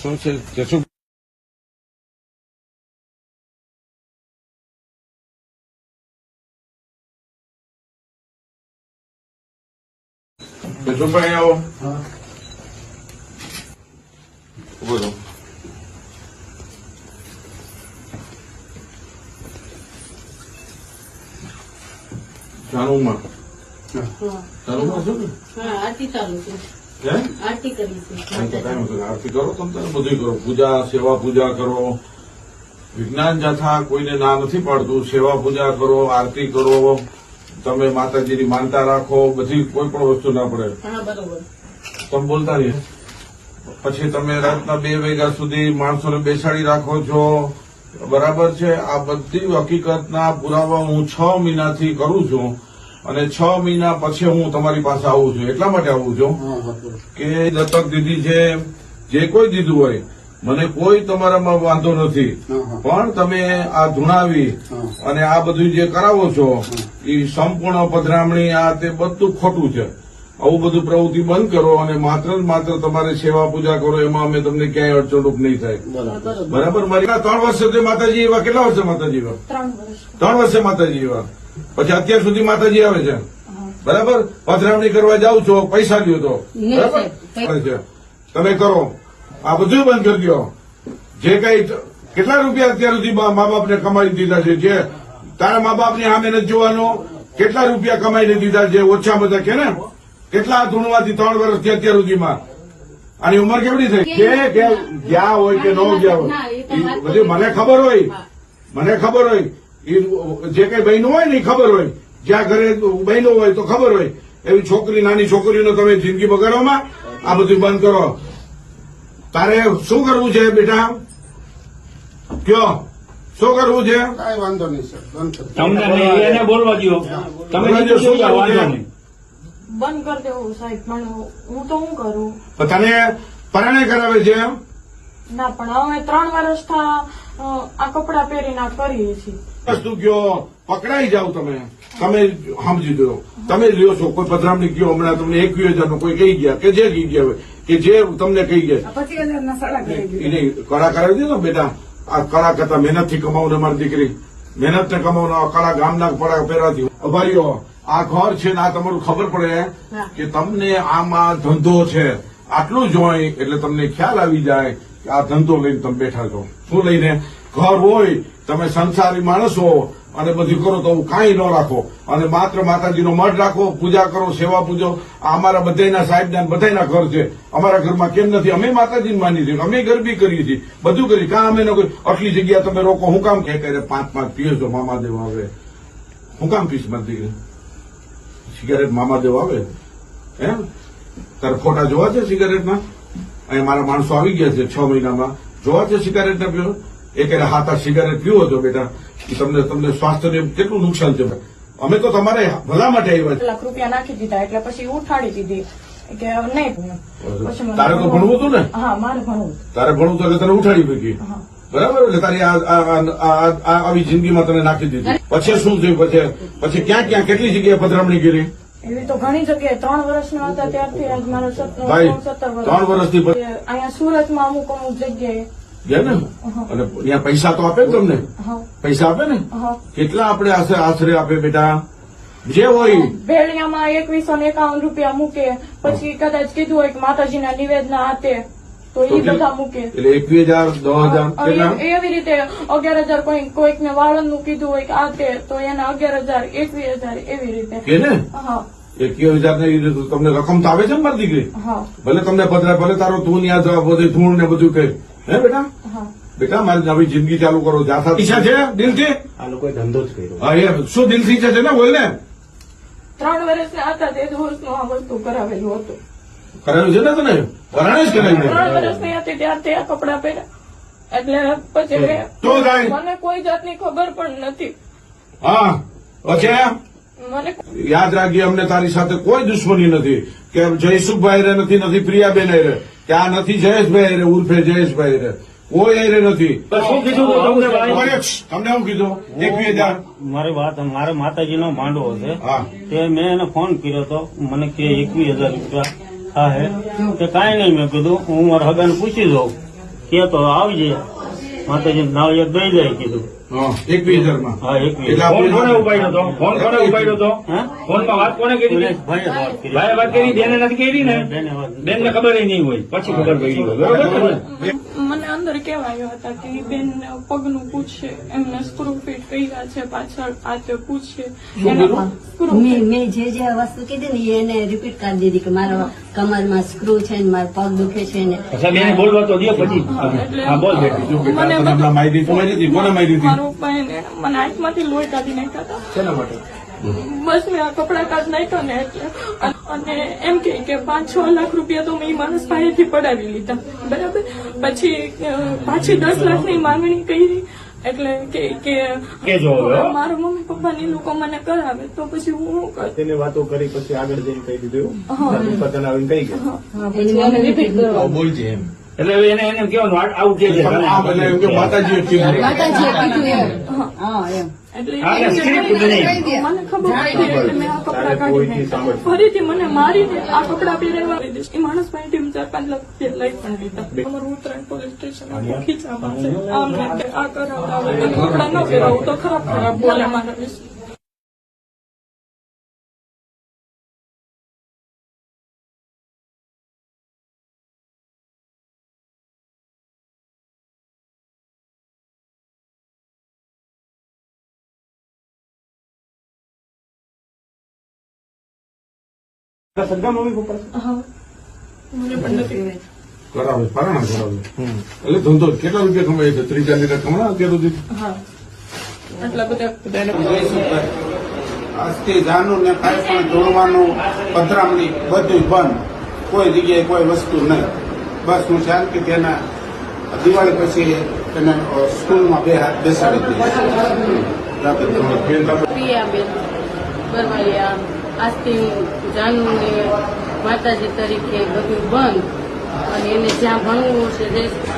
શું છે જશું જશુભાઈ આવો ઊભો રહો. જાનુમાં જાનુમાં શું ને હા આરતી ચાલુ છે હે આરતી કરી છે કાંઈ તો કાંઈ વાંધો નહીં. આરતી કરો તમે બધું કરો. પૂજા સેવા પૂજા કરો. વિજ્ઞાન જથા કોઈને ના નથી પાડતું. સેવા પૂજા કરો આરતી કરો. તમે માતાજીની માનતા રાખો. બધી કોઈ પણ વસ્તુ ના પડે. તમે બોલતા નહીં પછી તમે રાતના બે વાગ્યા સુધી માણસોને બેસાડી રાખો છો. બરાબર છે? આ બધી હકીકતના પુરાવા હું છ મહિનાથી કરું છું. અને છ મહિના પછી હું તમારી પાસે આવું છું. એટલા માટે આવું છું કે દત્તક દીધી છે જે કોઈ દીધું હોય મને કોઈ તમારામાં વાંધો નથી. પણ તમે આ ધૂણાવી અને આ બધું જે કરાવો છો એ સંપૂર્ણ પધરામણી આ તે બધું ખોટું છે. આવું બધું પ્રવૃત્તિ બંધ કરો અને માત્ર ને માત્ર તમારે સેવા પૂજા કરો એમાં અમે તમને ક્યાંય અડચણરૂપ નહીં થાય. બરાબર. મારી ત્રણ વર્ષ સુધી માતાજી એવા કેટલા વર્ષે માતાજી એવા? ત્રણ વર્ષ. વર્ષે માતાજી એવા. પછી અત્યાર સુધી માતાજી આવે છે? બરાબર? પથરામણી કરવા જાવ છો પૈસા લ્યો તો. બરાબર? છે. તમે કરો. આ બધું બંધ કરી દો. જે કઈ કેટલા રૂપિયા અત્યાર સુધી મા બાપને કમાઈ દીધા છે? જે તારા મા બાપની સામે નથી જોવાનો. કેટલા રૂપિયા કમાઈને દીધા છે? ઓછા બધા કે ને? કેટલા ધૂણવાથી ત્રણ વર્ષથી અત્યાર સુધીમાં? આની ઉંમર કેવડી થઈ? કે ગયા હોય કે ન ગયા હોય? બધી મને ખબર હોય. મને ખબર હોય. જે કઈ બહેનો હોય ને ખબર હોય. જ્યાં ઘરે બહેનો હોય તો ખબર હોય. એવી છોકરી નાની છોકરીનો તમે જિંદગી બગાડવામાં આ બધું બંધ કરો. તારે શું કરવું છે બેટા? કયો? શું કરવું છે? કઈ વાંધો નહીં સર. તમને બોલવા દો તમે શું કરવું છે? બંધ કરી દેવું સાહેબ પણ હું તો શું કરું? તને પરણે કરાવે છે ના પણ અમે ત્રણ વર્ષથી આ કપડા પહેરીને આ કરીએ છીએ. વસ્તુ કયો પકડાઈ જાવ તમે. તમે સમજી દો તમે લ્યો છો કોઈ પધરામણી ગયો હમણાં તમને એકવીસ હજાર કોઈ કહી ગયા કે જે કહી ગયા કે જે તમને કહી ગયા. પછી હજારના સાડા કળા કરાવી દીધો ને બેટા? આ કળા કરતા મહેનતથી કમાવું ને મારી દીકરી. મહેનત ને કમાવું આ કળા ગામના પડા પહેરાતી અભારીઓ આ ઘર છે ને આ તમારું ખબર પડે કે તમને આમાં ધંધો છે. આટલું જોઈ એટલે તમને ખ્યાલ આવી જાય કે આ ધંધો લઈને તમે બેઠા છો. શું લઈને? ઘર હોય તમે સંસારી માણસ હો અને બધું કરો તો કાંઈ ન રાખો. અને માત્ર માતાજીનો મઢ રાખો પૂજા કરો સેવા પૂજો. આ અમારા બધાના સાહેબના બધાના ઘર છે. અમારા ઘરમાં કેમ નથી? અમે માતાજી માની છીએ. અમે ગરબી કરીએ છીએ. બધું કરી કાં અમે ન કરી આટલી જગ્યા તમે રોકો. હું કામ કે પાંચ પાંચ પીએ છો મામાદેવ આવે. હું કામ પીશ મારી દીકરી મામા જેવો આવે. એમ તારે ફોટા જોવા છે સિગારેટના? અહીંયા મારા માણસો આવી ગયા છે છ મહિનામાં. જોવા છે સિગારેટના પીવો એ કહે હા તાર સિગારેટ પીવો છો બેટા. તમને તમને સ્વાસ્થ્યને કેટલું નુકસાન છે. અમે તો તમારે ભલા માટે આવ્યા છે લાખ રૂપિયા નાખી દીધા એટલે પછી ઉઠાડી દીધી. કે નહીં તારે તો ભણવું હતું ને? હા મારે ભણવું. તારે ભણવું તો એટલે તને ઉઠાડી મૂકી. હા. બરાબર એટલે તારી આવી જિંદગીમાં તને નાખી દીધી. પછી શું થયું? પછી પછી ક્યાં ક્યાં કેટલી જગ્યાએ પધરામણી કરી? એવી તો ઘણી જગ્યાએ. ત્રણ વર્ષના હતા ત્યારથી મારો સત્તર ત્રણ વર્ષથી અહીંયા સુરતમાં અમુક અમુક જગ્યાએ. ગયા અને ત્યાં પૈસા તો આપે તમને? પૈસા આપે ને? કેટલા આપણે આશરે આશરે આપે બેટા? જે હોય. ભેળિયામાં એકવીસો ને એકાવન રૂપિયા મૂકે. પછી કદાચ કીધું હોય કે માતાજીના નિવેદના હાથે તો તો એ બધા મૂકે. એટલે એકવીસ હજાર દસ હજાર અ, કેટલા? એ- એવી રીતે અગિયાર હજાર કોઈ કોઈકને વાળંદનું કીધું હોય કે આ તે તો એના અગિયાર હજાર એકવીસ હજાર એવી રીતે. હા. એકવીસ હજાર ને તમને રકમ તો આવે છે ને મારી દીકરી? ભલે તમને પધરા ભલે તારો તું યાદ બધું ધૂળ ને બધું કહે હે બેટા? બેટા મારી નવી જિંદગી ચાલુ કરો જાસા ઈચ્છા છે દિલથી? આ લોકો ધંધો જ કર્યો. હા એ શું દિલથી ઈચ્છા છે ને બોલ ને ત્રણ વર્ષના હતા તે વર્ષનું આ વસ્તુ કરાવેલું હતું. કરાયું છે ને તને? વરાણે જ કરાયું ત્રણ વર્ષની હતી ત્યારથી આ કપડા પહેર્યા. એટલે પછી મને કોઈ જાતની ખબર પણ નથી. હા મને યાદ રાખજે અમને તારી સાથે કોઈ દુશ્મની નથી. કે જયસુખભાઈ રે નથી નથી પ્રિયાબેન રે કે આ નથી જયેશભાઈ રે ઉર્ફે જયેશભાઈ રે કોઈ રે નથી. શું કીધું તમને શું કીધું? એકવીસ હજાર મારી વાત મારે માતાજીનો માંડવો છે. હા. તે મેં એને ફોન કર્યો હતો મને કે એકવીસ હજાર રૂપિયા. થાય કે કાંઈ નહીં મેં કીધું હું મારા હગાને પૂછી દઉં કે તો આવજે. માતાજી નાળિયેર દઈ જાય કીધું. હા હા હે? બેન ને? ખબર નહીં હોય. પછી ખબર પડી હોય બરોબર અંદર કહેવાયો હતા કે બેન પગનું પૂછે એમને સ્ક્રૂ ફિટ કર્યા છે પાછળ આ તે પૂછે મેં મેં જે જે વસ્તુ કીધી ને એને રિપીટ કરી દીધી કે મારો કમરમાં સ્ક્રૂ છે ને મારો પગ દુખે છે ને. અચ્છા બેને બોલવા તો દો પછી. બોલ બેટી મને કોને મારો મને આંખમાંથી લોહી કાઢી નાખ્યા હતા. શેના માટે? બસ મેં આ કપડા કાઢ નાખ્યો ને એટલે અને એમ કે કે પાંચ છ લાખ રૂપિયા તો મેં માણસ પાસેથી પડાવી લીધા. બરાબર? પછી પાછી દસ લાખની માંગણી કરી. એટલે કે મારા મમ્મી પપ્પા ને લોકો મને કરાવે તો પછી હું શું કરું? તેને વાતો કરી પછી આગળ જઈને કહી દીધું આવીને કહી ગયું. એમ. એટલે હવે એને એને કેવાનું આવું કે માતાજીએ કીધું. માતાજીએ કીધું એમ. હા એમ. મને ખબર પડી આ કપડા તારે કાઢી કોઈથી નાખ્યા. ફરીથી મને મારીને આ કપડા પહેરાવવા એ માણસ પાસેથી ચાર પાંચ લાખ લઈ પણ લીધા. અમારું ઉત્તરાયણ પોલીસ સ્ટેશન ખીચામાં છે આમ આ કરાવતા કપડા ન પહેરાવું તો ખરાબ ખરાબ બોલે મારા વિશે સગા મમ્મી પપ્પા હા. મને પણ નથી કરાવે પારણા કરાવે. એટલે ધંધો કેટલા રૂપિયા કમાય છે? ત્રીસ ચાલીસ લાખ કમાણા અત્યાર સુધી? આટલા બધા આજથી જાનું ને કાંઈ પણ જોડવાનું પધરામણી બધું બંધ. કોઈ જગ્યાએ કોઈ વસ્તુ નહીં. બસ હું શાંતિ તેના દિવાળી પછી તેને સ્કૂલમાં બે હાથ બેસાડી દઈશ. પ્રિયાબેન આજથી હું જાનુને માતાજી તરીકે બધું બંધ. અને એને જ્યાં ભણવું છે જે